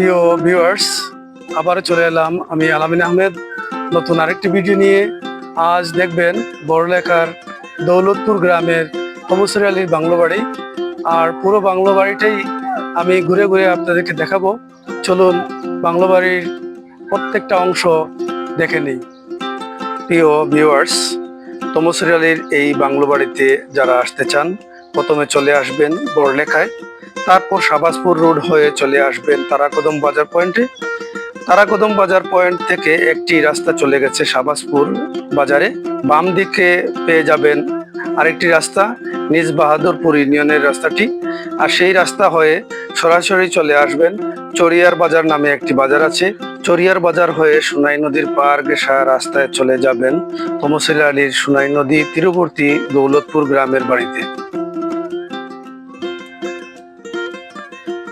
প্রিয় ভিউয়ার্স আবারও চলে এলাম আমি আলামিন আহমেদ। নতুন আরেকটি ভিডিও নিয়ে। আজ দেখবেন বড়লেখার দৌলতপুর গ্রামের তমসুর আলীর বাংলো বাড়ি। আর পুরো বাংলো বাড়িটাই আমি ঘুরে ঘুরে আপনাদেরকে দেখাবো। চলুন বাংলো বাড়ির প্রত্যেকটা অংশ দেখে নিই। প্রিয় ভিউয়ার্স তমসুর আলীর এই বাংলো বাড়িতে যারা আসতে চান প্রথমে চলে আসবেন বড়লেখায়, তারপর শাবাজপুর রোড হয়ে চলে আসবেন তারাকদম বাজার পয়েন্টে। তারাকদম বাজার পয়েন্ট থেকে একটি রাস্তা চলে গেছে শাবাজপুর বাজারে। বাম দিকে পেয়ে যাবেন আরেকটি রাস্তা, নিজ বাহাদুরপুর ইউনিয়নের রাস্তাটি। আর সেই রাস্তা হয়ে সরাসরি চলে আসবেন চরিয়ার বাজার নামে একটি বাজার আছে। চরিয়ার বাজার হয়ে সোনাই নদীর পার গেসা রাস্তায় চলে যাবেন তমসিল আলীর সোনাই নদী তীরবর্তী দৌলতপুর গ্রামের বাড়িতে।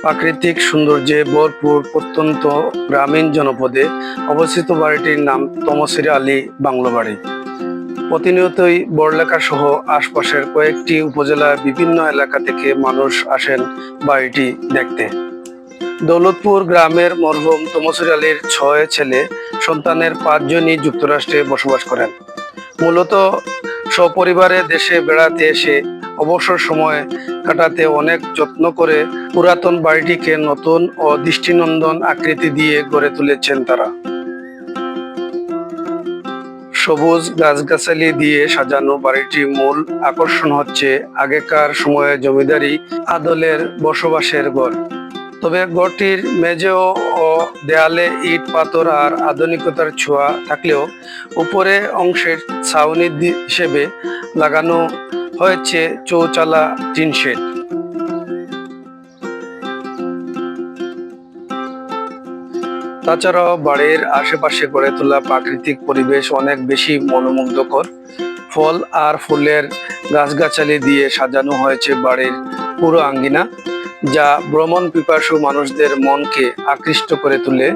প্রাকৃতিক সৌন্দর্যে ভরপুর প্রত্যন্ত গ্রামীণ জনপদে অবস্থিত বাড়িটির নাম তমসির আলী বাংলো বাড়ি। প্রতিনিয়তই বড়লেখা সহ আশপাশের কয়েকটি উপজেলার বিভিন্ন এলাকা থেকে মানুষ আসেন বাড়িটি দেখতে। দৌলতপুর গ্রামের মরহুম তমসির আলীর ছয় ছেলে সন্তানের পাঁচজনই যুক্তরাষ্ট্রে বসবাস করেন। মূলত সপরিবারে দেশে বেড়াতে এসে অবসর সময় কাটাতে অনেক যত্ন করে পুরাতন বাড়িটিকে নতুন ও দৃষ্টিনন্দন আকৃতি দিয়ে গড়ে তুলেছেন তারা। সবুজ গাছগাছালি দিয়ে সাজানো বাড়িটির মূল আকর্ষণ হচ্ছে আগেকার সময়ে জমিদারি আদলের বসবাসের ঘর। তবে ঘরটির মেঝেও ও দেয়ালে ইট, পাথর আর আধুনিকতার ছোঁয়া থাকলেও উপরে অংশের ছাউনি হিসেবে লাগানো হয়েছে চৌচালা টিন শেড। তাছাড়াও বাড়ির আশেপাশে গড়ে তোলা প্রাকৃতিক পরিবেশ অনেক বেশি মনোমুগ্ধকর। ফল আর ফুলের গাছগাছালি দিয়ে সাজানো হয়েছে বাড়ির পুরো আঙ্গিনা, যা ভ্রমণ পিপাসু মানুষদের মনকে আকৃষ্ট করে তোলে।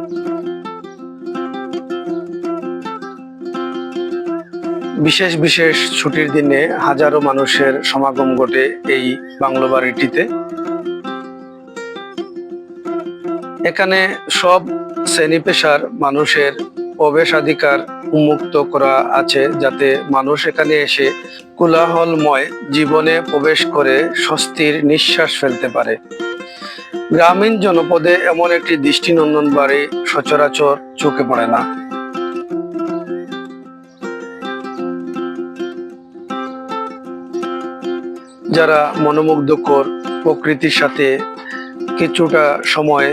বিশেষ বিশেষ ছুটির দিনে হাজারো মানুষের সমাগম ঘটে এই বাংলো বাড়িটিতে। এখানে সব শ্রেণি পেশার মানুষের প্রবেশাধিকার উন্মুক্ত করা আছে যাতে মানুষ এখানে এসে কোলাহলময় জীবনে প্রবেশ করে স্বস্তির নিঃশ্বাস ফেলতে পারে। গ্রামীণ জনপদে এমন একটি দৃষ্টিনন্দন বাড়ি সচরাচর চোখে পড়ে না। যারা মনোমুগ্ধকর প্রকৃতির সাথে কিছুটা সময়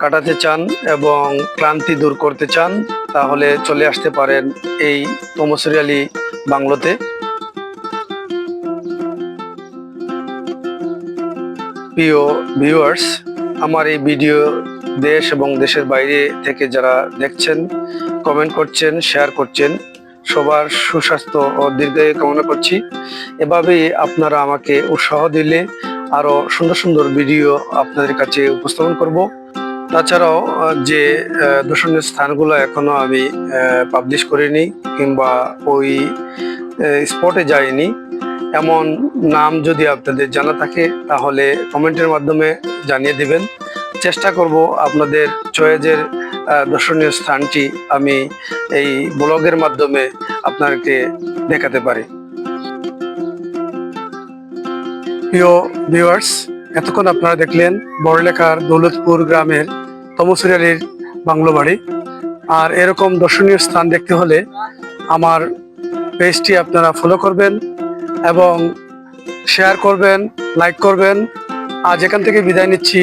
কাটাতে চান এবং ক্লান্তি দূর করতে চান, তাহলে চলে আসতে পারেন এই তমসরি আলী বাংলোতে। প্রিয় ভিউয়ার্স আমার এই ভিডিও দেশ এবং দেশের বাইরে থেকে যারা দেখছেন কমেন্ট করছেন শেয়ার করছেন সবার সুস্বাস্থ্য ও দীর্ঘায়ু কামনা করছি। এভাবেই আপনারা আমাকে উৎসাহ দিলে আরও সুন্দর সুন্দর ভিডিও আপনাদের কাছে উপস্থাপন করব। তাছাড়াও যে দর্শনীয় স্থানগুলো এখনও আমি পাবলিশ করিনি কিংবা ওই স্পটে যাইনি, এমন নাম যদি আপনাদের জানা থাকে তাহলে কমেন্টের মাধ্যমে জানিয়ে দিবেন। চেষ্টা করব আপনাদের চয়েজের দর্শনীয় স্থানটি আমি এই ব্লগের মাধ্যমে আপনাকে দেখাতে পারি। প্রিয় ভিউয়ার্স এতক্ষণ আপনারা দেখলেন বড়লেখার দৌলতপুর গ্রামের তমসুরি আলীর বাংলো বাড়ি। আর এরকম দর্শনীয় স্থান দেখতে হলে আমার পেজটি আপনারা ফলো করবেন এবং শেয়ার করবেন লাইক করবেন। আজ এখান থেকে বিদায় নিচ্ছি